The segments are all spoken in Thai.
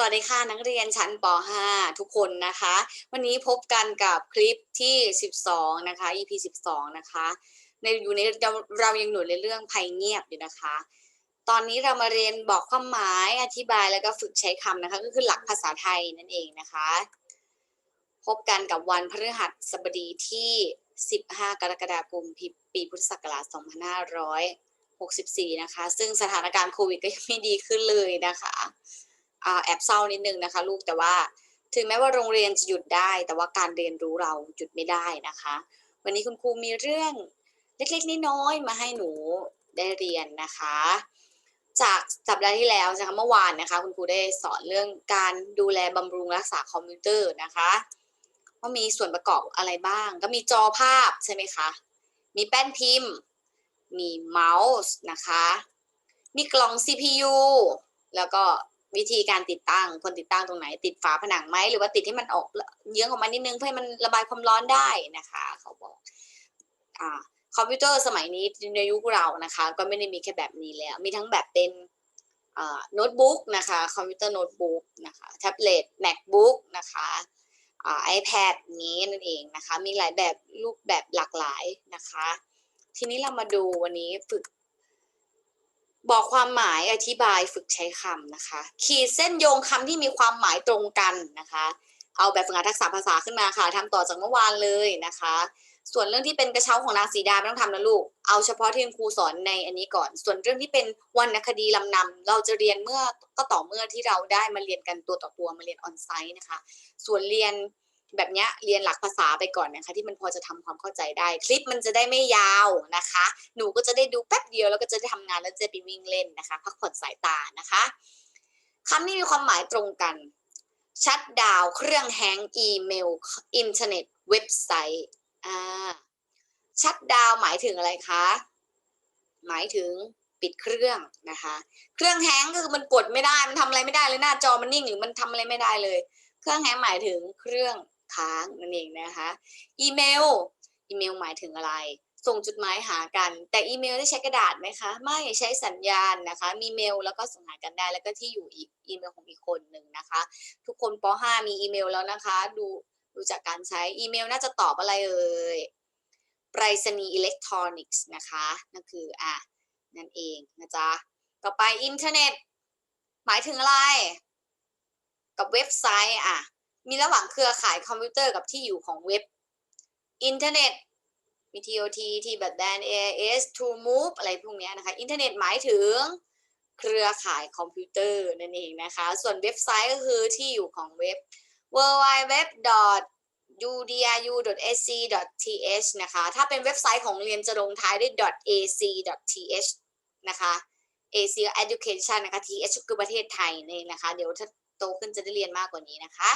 สวัสดีค่ะนักเรียนชั้นป .5 ทุกคนนะคะ วันนี้พบกันกับคลิปที่ 12 นะคะ EP 12 นะคะในอยู่ในเรายังหนุนในเรื่องภัยเงียบอยู่นะคะ ตอนนี้เรามาเรียนบอกความหมายอธิบายแล้วก็ฝึกใช้คำนะคะก็คือหลักภาษาไทยนั่นเองนะคะ พบกันกับวันพฤหัสบดีที่ 15 กรกฎาคมปีปีพุทธศักราช 2564 นะคะ ซึ่งสถานการณ์โควิดก็ยังไม่ดีขึ้นเลยนะคะ แอบเศร้านิดนึงนะคะ ลูกแต่ว่าถึงแม้ว่าโรงเรียนจะหยุดได้ แต่ว่าการเรียนรู้เราหยุดไม่ได้นะคะ วันนี้คุณครูมีเรื่องเล็กๆน้อยๆมาให้หนูได้เรียนนะคะ จากสัปดาห์ที่แล้วนะคะเมื่อวานนะคะ คุณครูได้สอนเรื่องการดูแลบำรุงรักษาคอมพิวเตอร์นะคะว่ามีส่วนประกอบอะไรบ้าง ก็มีจอภาพใช่ไหมคะมีแป้นพิมพ์ มีเมาส์นะคะ มีกล่อง CPU แล้วก็ วิธีการติดตั้งคนติดตั้งตรงไหน ติดฝาผนังไหมหรือว่าติดให้มันออกเยื้องออกมานิดนึงเพื่อให้มันระบายความร้อนได้นะคะ เขาบอกอ่าคอมพิวเตอร์สมัยนี้ในยุคเรานะคะ ก็ไม่ได้มีแค่แบบนี้แล้ว มีทั้งแบบเป็นโน้ตบุ๊กนะคะคอมพิวเตอร์โน้ตบุ๊กนะคะแท็บเล็ต macbook นะคะไอ่า iPad นี้นั่นเองนะคะ มีหลายแบบรูปแบบหลากหลายนะคะ ทีนี้เรามาดูวันนี้ฝึก บอกความหมายอธิบายฝึกใช้คำนะคะ ขีดเส้นโยงคำที่มีความหมายตรงกันนะคะ เอาแบบฝึกหัดทักษะภาษาขึ้นมาค่ะทำต่อจากเมื่อวานเลยนะคะ ส่วนเรื่องที่เป็นกระเช้าของนางสีดาไม่ต้องทำนะลูก เอาเฉพาะที่ครูสอนในอันนี้ก่อน ส่วนเรื่องที่เป็นวรรณคดีลำนำเราจะเรียนเมื่อก็ต่อเมื่อที่เราได้มาเรียนกันตัวต่อตัวมาเรียนออนไซต์นะคะ ส่วนเรียน แบบเนี้ยเรียนหลักภาษาไปก่อนนะคะ ที่มันพอจะทำความเข้าใจได้ คลิปมันจะได้ไม่ยาวนะคะ หนูก็จะได้ดูแป๊บเดียวแล้วก็จะได้ทำงานแล้วจะไปวิ่งเล่นนะคะพักผ่อนสายตานะคะคำนี้มีความหมายตรงกันชัดดาวเครื่องแฮงอีเมลอินเทอร์เน็ตเว็บไซต์อ่าชัดดาวหมายถึงอะไรคะหมายถึงปิดเครื่องนะคะ เครื่องแฮงก็คือมันกดไม่ได้มันทำอะไรไม่ได้เลยหน้าจอมันนิ่งหรือมันทำอะไรไม่ได้เลย เครื่องแฮงหมายถึงเครื่อง ค้างนั่นเองนะคะอีเมลอีเมลหมายถึงอะไร ส่งจดหมายหากัน แต่อีเมลได้ใช้กระดาษไหมคะไม่ใช้สัญญาณนะคะมีเมลแล้วก็ส่งหากันได้แล้วก็ที่อยู่อีกอีเมลของอีกคนหนึ่งนะคะ ทุกคนป .5 มีอีเมลแล้วนะคะ ดูดูจากการใช้อีเมลน่าจะตอบอะไรเอ่ยไปรษณีย์อิเล็กทรอนิกส์นะคะนั่นคืออะนั่นเองนะจ๊ะต่อไปอินเทอร์เน็ต หมายถึงอะไร กับเว็บไซต์อะ มีระหว่างเครือข่ายคอมพิวเตอร์กับที่อยู่ของเว็บ อินเทอร์เน็ตมี TOT ที่แบบแดน AIS To Move อะไรพวกเนี้ยนะคะ อินเทอร์เน็ตหมายถึงเครือข่ายคอมพิวเตอร์นั่นเองนะคะ ส่วนเว็บไซต์ก็คือที่อยู่ของเว็บ www.udru.ac.th นะคะ ถ้าเป็นเว็บไซต์ของเรียนจะลงท้ายด้วย .ac.th นะคะ AC Education นะคะ TH คือประเทศไทยนี่นะคะ เดี๋ยวถ้าโตขึ้นจะได้เรียนมากกว่านี้นะคะ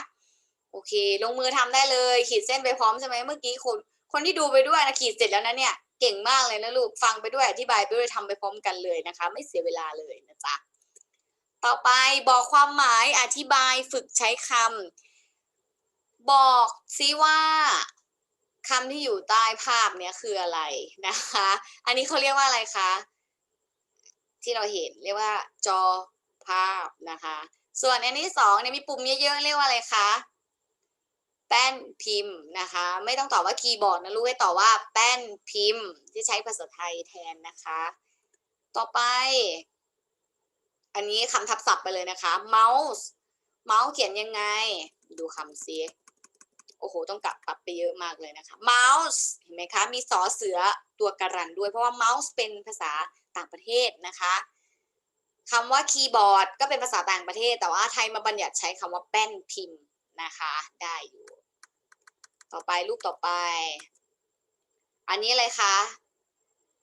โอเค ลงมือทำได้เลย ขีดเส้นไปพร้อมใช่ไหมเมื่อกี้คนคนที่ดูไปด้วยนะขีดเสร็จแล้วนะเนี่ยเก่งมากเลยนะลูกฟังไปด้วยอธิบายไปด้วยทำไปพร้อมกันเลยนะคะ ไม่เสียเวลาเลยนะจ๊ะต่อไปบอกความหมายอธิบายฝึกใช้คำบอกซิว่าคำที่อยู่ใต้ภาพเนี้ยคืออะไรนะคะ อันนี้เขาเรียกว่าอะไรคะ ที่เราเห็นเรียกว่าจอภาพนะคะ ส่วนอันที่สองเนี่ยมีปุ่มเยอะๆเรียกว่าอะไรคะ แป้นพิมพ์นะคะ ไม่ต้องตอบว่าคีย์บอร์ดนะลูกให้ตอบว่าแป้นพิมพ์ ที่ใช้ภาษาไทยแทนนะคะ ต่อไป อันนี้คำทับศัพท์ไปเลยนะคะ เมาส์เมาส์เขียนยังไง ดูคำซิโอ้โห ต้องกลับปรับไปเยอะมากเลยนะคะเมาส์เห็นไหมคะ มีสอเสือตัวการันด้วย เพราะว่าเมาส์เป็นภาษาต่างประเทศนะคะ คำว่าคีย์บอร์ดก็เป็นภาษาต่างประเทศ แต่ว่าไทยมาบัญญัติใช้คำว่าแป้นพิมพ์นะคะ ได้อยู่ ต่อไปรูปต่อไป อันนี้อะไรคะ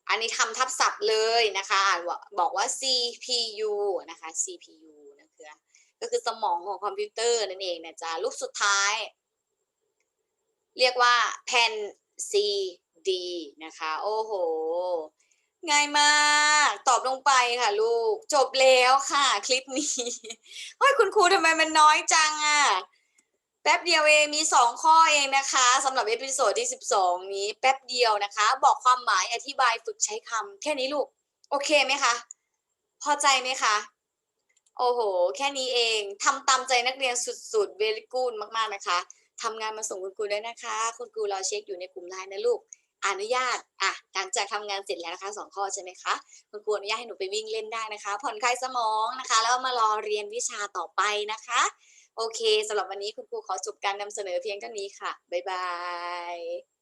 อันนี้ทำทับศัพท์เลยนะคะอ่านว่าบอกว่า CPU นะคะ CPU นะคะก็คือสมองของคอมพิวเตอร์นั่นเองนะจ๊ะรูปสุดท้าย เรียกว่าแผ่น CD นะคะ โอ้โหง่ายมาก ตอบลงไปค่ะลูก จบแล้วค่ะ คลิปนี้เฮ้ยคุณครูทำไมมันน้อยจังอะ แป๊บเดียวเองมีสองข้อเองนะคะสำหรับเอพิโซดที่12นี้แป๊บเดียวนะคะ บอกความหมายอธิบายฝึกใช้คำแค่นี้ลูก โอเคไหมคะ พอใจไหมคะโอ้โห แค่นี้เองทำตามใจนักเรียนสุดๆ very good มากๆนะคะทำงานมาส่งคุณครูด้วยนะคะ คุณครูรอเช็คอยู่ในกลุ่มไลน์นะลูก อนุญาตอะหลังจากทำงานเสร็จแล้วนะคะสองข้อใช่ไหมคะคุณครูอนุญาตให้หนูไปวิ่งเล่นได้นะคะ ผ่อนคลายสมองนะคะ แล้วมารอเรียนวิชาต่อไปนะคะ โอเคสำหรับวันนี้คุณครูขอจบการนำเสนอเพียงเท่านี้ค่ะ บ๊ายบาย